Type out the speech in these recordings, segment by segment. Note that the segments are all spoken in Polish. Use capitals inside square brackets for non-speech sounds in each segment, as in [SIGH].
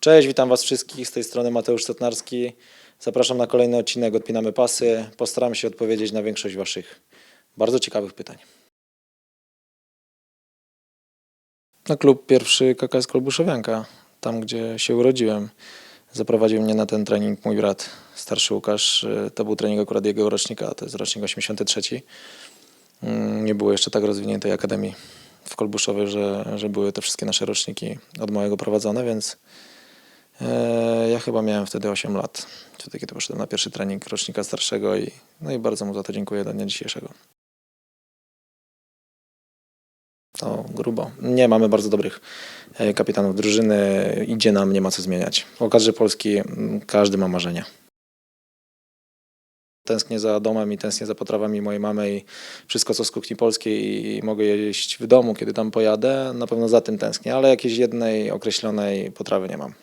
Cześć, witam Was wszystkich. Z tej strony Mateusz Setnarski. Zapraszam na kolejny odcinek Odpinamy Pasy. Postaram się odpowiedzieć na większość Waszych bardzo ciekawych pytań. No, klub pierwszy KKS Kolbuszowianka, tam gdzie się urodziłem. Zaprowadził mnie na ten trening mój brat, starszy Łukasz. To był trening akurat jego rocznika, to jest rocznik 83. Mm, Nie było jeszcze tak rozwiniętej akademii w Kolbuszowie, że, że były te wszystkie nasze roczniki od małego prowadzone, więc ja chyba miałem wtedy 8 lat, wtedy kiedy poszedłem na pierwszy trening rocznika starszego i, no i bardzo mu za to dziękuję do dnia dzisiejszego. To grubo. Nie, mamy bardzo dobrych e, kapitanów drużyny, idzie nam, nie ma co zmieniać. W kadrze Polski każdy ma marzenia. Tęsknię za domem i tęsknię za potrawami mojej mamy i wszystko co z kuchni polskiej i mogę jeść w domu, kiedy tam pojadę. Na pewno za tym tęsknię, ale jakiejś jednej określonej potrawy nie mam.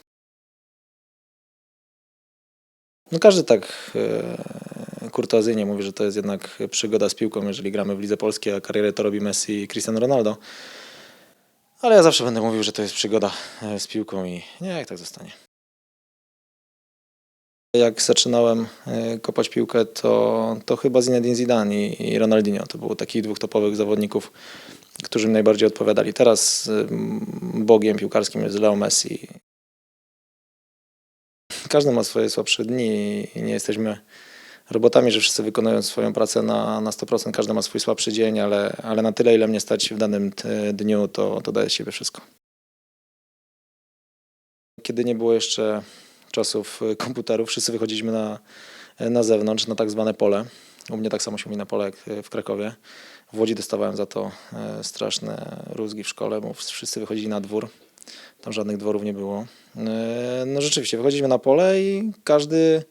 No każdy tak e, kurtuazyjnie mówi, że to jest jednak przygoda z piłką, jeżeli gramy w lidze polskiej, a karierę to robi Messi i Cristiano Ronaldo. Ale ja zawsze będę mówił, że to jest przygoda e, z piłką i nie, jak tak zostanie. Jak zaczynałem e, kopać piłkę, to, to chyba Zinedine Zidane i, Ronaldinho. To było takich dwóch topowych zawodników, którzy mi najbardziej odpowiadali. Teraz bogiem piłkarskim jest Leo Messi. Każdy ma swoje słabsze dni i nie jesteśmy robotami, że wszyscy wykonują swoją pracę na, na 100%. Każdy ma swój słabszy dzień, ale, ale na tyle, ile mnie stać w danym dniu, to, to daję z siebie wszystko. Kiedy nie było jeszcze czasów y, komputerów, wszyscy wychodziliśmy na, na zewnątrz, na tak zwane pole. U mnie tak samo się mówi na pole jak y, w Krakowie. W Łodzi dostawałem za to e, straszne rózgi w szkole, bo wszyscy wychodzili na dwór. Tam żadnych dworów nie było. E, No rzeczywiście, wychodziliśmy na pole i każdy,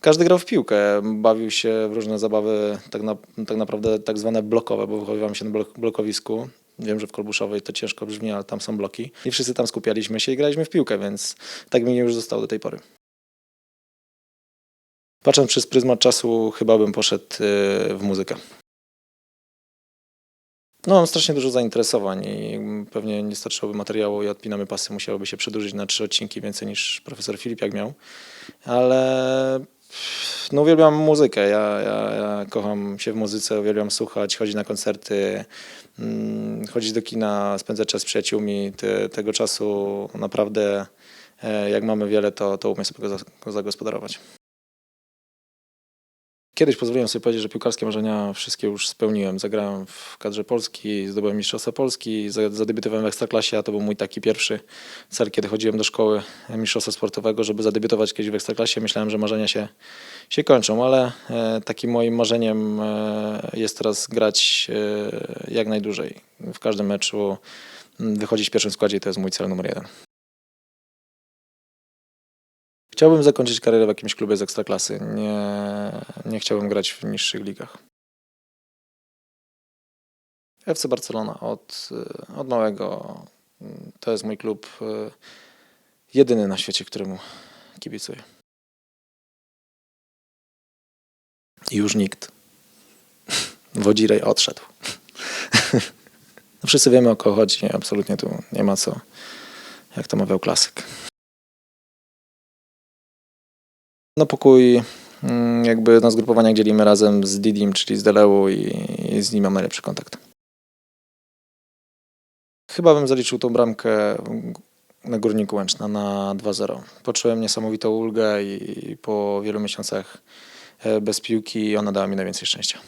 każdy grał w piłkę. Bawił się w różne zabawy, tak, na, tak naprawdę tak zwane blokowe, bo wychowywałem się na blok, blokowisku. Wiem, że w Kolbuszowej to ciężko brzmi, ale tam są bloki. I wszyscy tam skupialiśmy się i graliśmy w piłkę, więc tak mi już zostało do tej pory. Patrząc przez pryzmat czasu, chyba bym poszedł e, w muzykę. No, mam strasznie dużo zainteresowań i pewnie nie starczyłoby materiału i odpinamy pasy, musiałoby się przedłużyć na trzy odcinki więcej niż profesor Filip jak miał. Ale no uwielbiam muzykę, ja, ja, ja kocham się w muzyce, uwielbiam słuchać, chodzić na koncerty, mm, chodzić do kina, spędzać czas z przyjaciółmi. Te, tego czasu naprawdę, e, jak mamy wiele, to, to umiem sobie go za- go zagospodarować. Kiedyś pozwoliłem sobie powiedzieć, że piłkarskie marzenia wszystkie już spełniłem. Zagrałem w kadrze Polski, zdobyłem Mistrzostwo Polski, za- zadebiutowałem w Ekstraklasie, a to był mój taki pierwszy cel, kiedy chodziłem do szkoły mistrzostwa sportowego, żeby zadebiutować kiedyś w Ekstraklasie. Myślałem, że marzenia się, się kończą, ale e, takim moim marzeniem e, jest teraz grać e, jak najdłużej. W każdym meczu wychodzić w pierwszym składzie i to jest mój cel numer jeden. Chciałbym zakończyć karierę w jakimś klubie z ekstraklasy. Nie, nie chciałbym grać w niższych ligach. FC Barcelona od, od małego. To jest mój klub jedyny na świecie, któremu kibicuję. I już nikt. [LAUGHS] Wodzirej odszedł. [LAUGHS] No wszyscy wiemy o kogo chodzi. Nie, absolutnie tu nie ma co, jak to mawiał klasyk. No pokój mm, jakby na zgrupowaniach dzielimy razem z Didim, czyli z Deleu i, z nim mam najlepszy kontakt. Chyba bym zaliczył tą bramkę na Górniku Łęczna na 2-0. Poczułem niesamowitą ulgę i po wielu miesiącach e, bez piłki ona dała mi najwięcej szczęścia.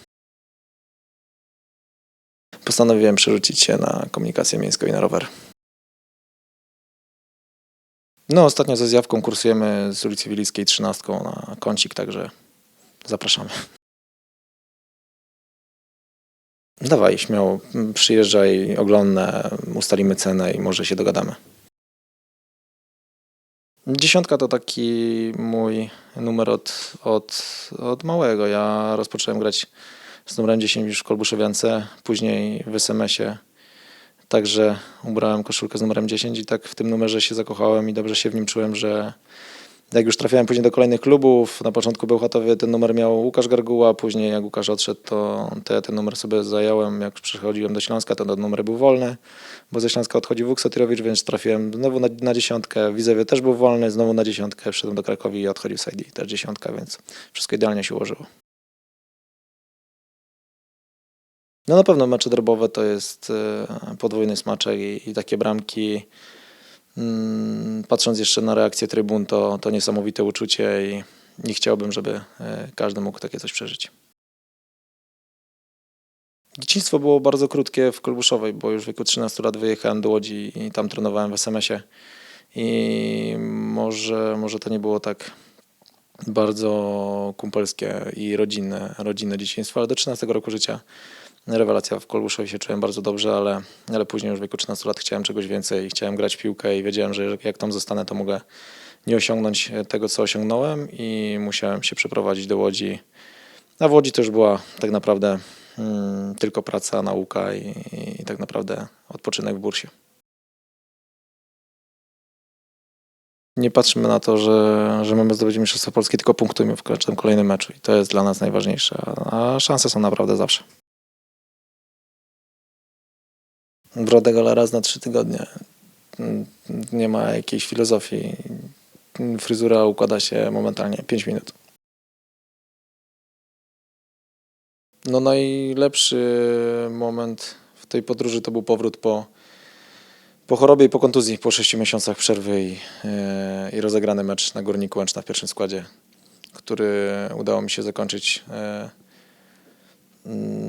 Postanowiłem przerzucić się na komunikację miejską i na rower. No, ostatnio ze zjawką kursujemy z ulicy Wilickiej 13 na kącik, także zapraszamy. Dawaj, śmiało, przyjeżdżaj, oglądnę, ustalimy cenę i może się dogadamy. Dziesiątka to taki mój numer od, od, od małego. Ja rozpocząłem grać z numerem 10 już w Kolbuszowiance, później w SMS-ie. Także ubrałem koszulkę z numerem 10 i tak w tym numerze się zakochałem i dobrze się w nim czułem, że, Jak już trafiałem później do kolejnych klubów, na początku Bełchatowie ten numer miał Łukasz Garguła, później jak Łukasz odszedł, to, ten numer sobie zająłem. Jak przechodziłem do Śląska, to ten numer był wolny, bo ze Śląska odchodził Wuk więc trafiłem znowu na, na dziesiątkę. Widzewie też był wolny, znowu na dziesiątkę. Wszedłem do Krakowi i odchodził Saidi, też dziesiątka, więc wszystko idealnie się ułożyło. No na pewno mecze derbowe to jest e, podwójny smaczek i, i takie bramki. Mm, Patrząc jeszcze na reakcję trybun, to, to niesamowite uczucie i nie chciałbym, żeby e, każdy mógł takie coś przeżyć. Dzieciństwo było bardzo krótkie w Kolbuszowej, bo już w wieku 13 lat wyjechałem do Łodzi i tam trenowałem w SMS-ie. I może, może to nie było tak bardzo kumpelskie i rodzinne, rodzinne dzieciństwo, ale do 13 roku życia rewelacja w Kolbuszowie się czułem bardzo dobrze, ale, ale później już w wieku 13 lat chciałem czegoś więcej, chciałem grać piłkę i wiedziałem, że jak tam zostanę, to mogę nie osiągnąć tego, co osiągnąłem i musiałem się przeprowadzić do Łodzi. A w Łodzi to już była tak naprawdę mm, tylko praca, nauka i, i tak naprawdę odpoczynek w bursie. Nie patrzmy na to, że, że mamy zdobyć Mistrzostwo Polskie, tylko punktujmy w każdym kolejnym meczu i to jest dla nas najważniejsze, a szanse są naprawdę zawsze. Brodę gola raz na trzy tygodnie. Nie ma jakiejś filozofii. Fryzura układa się momentalnie 5 minut. No najlepszy moment w tej podróży to był powrót po, po chorobie i po kontuzji, po 6 miesiącach przerwy i, e, i rozegrany mecz na Górniku Łęczna w pierwszym składzie, który udało mi się zakończyć e,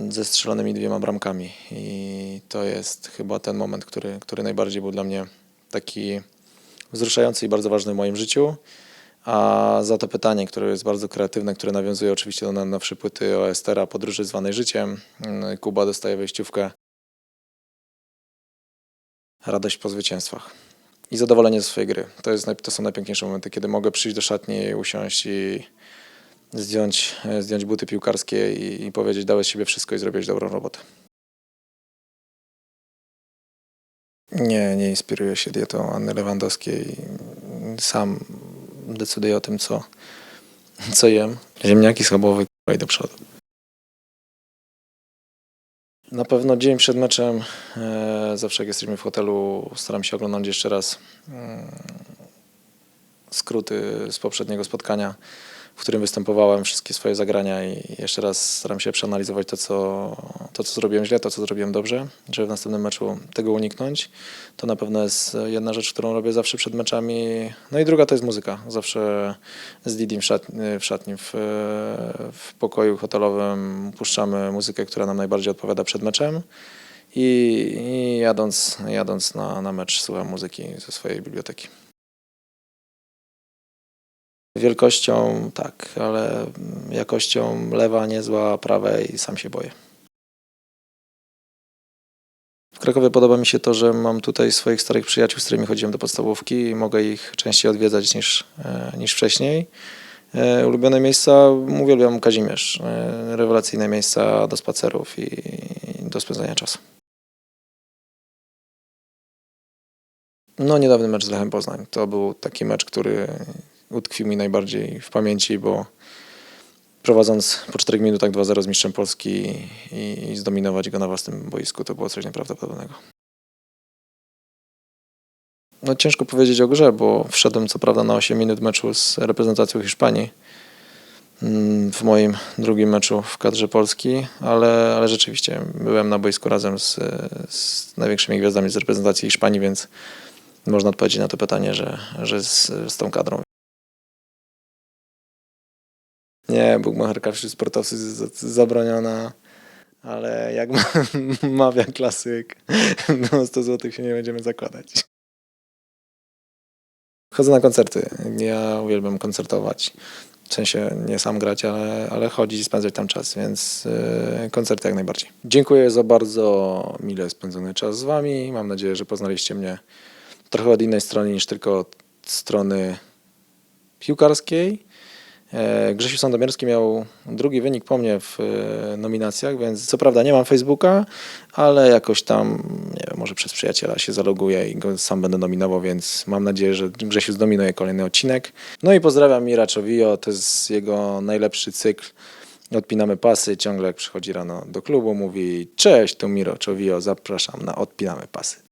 ze strzelonymi dwiema bramkami i to jest chyba ten moment, który, który najbardziej był dla mnie taki wzruszający i bardzo ważny w moim życiu. A za to pytanie, które jest bardzo kreatywne, które nawiązuje oczywiście do najnowszej płyty o Estera, podróży zwanej życiem. Mm, Kuba dostaje wejściówkę. Radość po zwycięstwach i zadowolenie ze swojej gry. To, jest, to są najpiękniejsze momenty, kiedy mogę przyjść do szatni, usiąść i zdjąć, e, zdjąć buty piłkarskie i, i powiedzieć, dałeś siebie wszystko i zrobiłeś dobrą robotę. Nie, nie inspiruję się dietą Anny Lewandowskiej. Sam decyduję o tym, co, co jem. Ziemniaki schabowe i do przodu. Na pewno dzień przed meczem, e, zawsze jak jesteśmy w hotelu, staram się oglądać jeszcze raz mm, skróty z poprzedniego spotkania, w którym występowałem, wszystkie swoje zagrania i jeszcze raz staram się przeanalizować to, co, to, co zrobiłem źle, to, co zrobiłem dobrze, żeby w następnym meczu tego uniknąć. To na pewno jest jedna rzecz, którą robię zawsze przed meczami. No i druga to jest muzyka. Zawsze z Didim w szatni, w, szatni w, w pokoju hotelowym puszczamy muzykę, która nam najbardziej odpowiada przed meczem. I, i jadąc, jadąc na, na mecz słucham muzyki ze swojej biblioteki. Wielkością tak, ale jakością lewa niezła, prawa i sam się boję. W Krakowie podoba mi się to, że mam tutaj swoich starych przyjaciół, z którymi chodziłem do podstawówki i mogę ich częściej odwiedzać niż, e, niż wcześniej. E, Ulubione miejsca, uwielbiam Kazimierz. E, Rewelacyjne miejsca do spacerów i do spędzania czasu. No, niedawny mecz z Lechem Poznań. To był taki mecz, który utkwił mi najbardziej w pamięci, bo prowadząc po 4 minutach 2-0 z mistrzem Polski i, zdominować go na własnym boisku, to było coś nieprawdopodobnego. No ciężko powiedzieć o grze, bo wszedłem co prawda na 8 minut meczu z reprezentacją Hiszpanii mm, w moim drugim meczu w kadrze Polski, ale, ale rzeczywiście byłem na boisku razem z, z największymi gwiazdami z reprezentacji Hiszpanii, więc można odpowiedzieć na to pytanie, że, że z, z tą kadrą. Nie, bukmacherka wśród sportowców jest zabroniona, ale jak ma- [LAUGHS] mawia klasyk, [LAUGHS] no 100 zł się nie będziemy zakładać. Chodzę na koncerty. Ja uwielbiam koncertować. W sensie nie sam grać, ale, ale chodzić i spędzać tam czas, więc yy, koncerty jak najbardziej. Dziękuję za bardzo mile spędzony czas z Wami. Mam nadzieję, że poznaliście mnie trochę od innej strony niż tylko od strony piłkarskiej. E, Grzesiu Sandomierski miał drugi wynik po mnie w e, nominacjach, więc co prawda nie mam Facebooka, ale jakoś tam, nie wiem, może przez przyjaciela się zaloguję i go sam będę nominował, więc mam nadzieję, że Grzesiu zdominuje kolejny odcinek. No i pozdrawiam Mira Czowio, to jest jego najlepszy cykl. Odpinamy pasy, ciągle jak przychodzi rano do klubu mówi cześć, tu Miro Czowio, zapraszam na Odpinamy pasy.